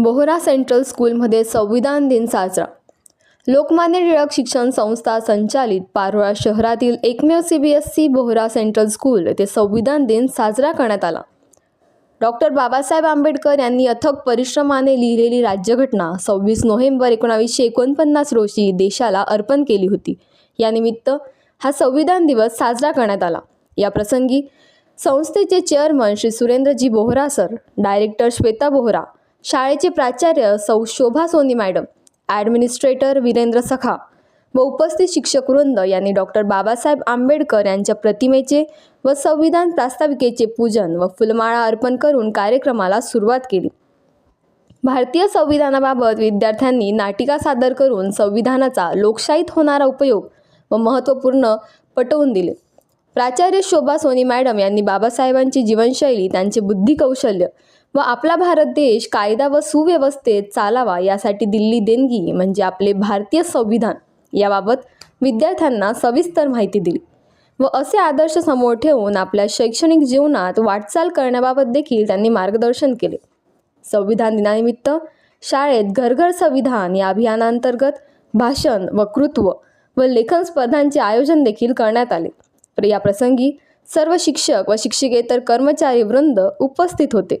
Bohra central स्कूलमध्ये संविधान दिन साजरा. लोकमान्य टिळक शिक्षण संस्था संचालित पारोळा शहरातील एकमेव C B S C Bohra central school येथे संविधान दिन साजरा करण्यात आला. डॉक्टर बाबासाहेब आंबेडकर यांनी अथक परिश्रमाने लिहिलेली राज्यघटना सव्वीस नोव्हेंबर एकोणावीसशे एकोणपन्नास रोजी देशाला अर्पण केली होती. यानिमित्त हा संविधान दिवस साजरा करण्यात आला. या प्रसंगी संस्थेचे chairman Shri Surendraji Bohra sir director Shweta Bohra शाळेचे प्राचार्य सौ. शोभा सोनी मॅडम ॲडमिनिस्ट्रेटर वीरेंद्र सखा व उपस्थित शिक्षक वृंद यांनी डॉक्टर बाबासाहेब आंबेडकर यांच्या प्रतिमेचे व संविधान प्रास्ताविकेचे पूजन व फुलमाळा अर्पण करून कार्यक्रमाला सुरुवात केली. भारतीय संविधानाबाबत विद्यार्थ्यांनी नाटिका सादर करून संविधानाचा लोकशाहीत होणारा उपयोग व महत्त्वपूर्ण पटवून दिले. प्राचार्य शोभा सोनी मॅडम यांनी बाबासाहेबांची जीवनशैली त्यांचे बुद्धी कौशल्य व आपला भारत देश कायदा व सुव्यवस्थेत चालावा यासाठी दिल्ली देणगी म्हणजे आपले भारतीय संविधान याबाबत विद्यार्थ्यांना सविस्तर माहिती दिली. व असे आदर्श समोर ठेवून आपल्या शैक्षणिक जीवनात वाटचाल करण्याबाबत देखील त्यांनी मार्गदर्शन केले. संविधान दिनानिमित्त शाळेत घरघर संविधान या अभियानांतर्गत भाषण वक्तृत्व व लेखन स्पर्धांचे आयोजन देखील करण्यात आले. तर या प्रसंगी सर्व शिक्षक व शिक्षिकेतर कर्मचारी वृंद उपस्थित होते.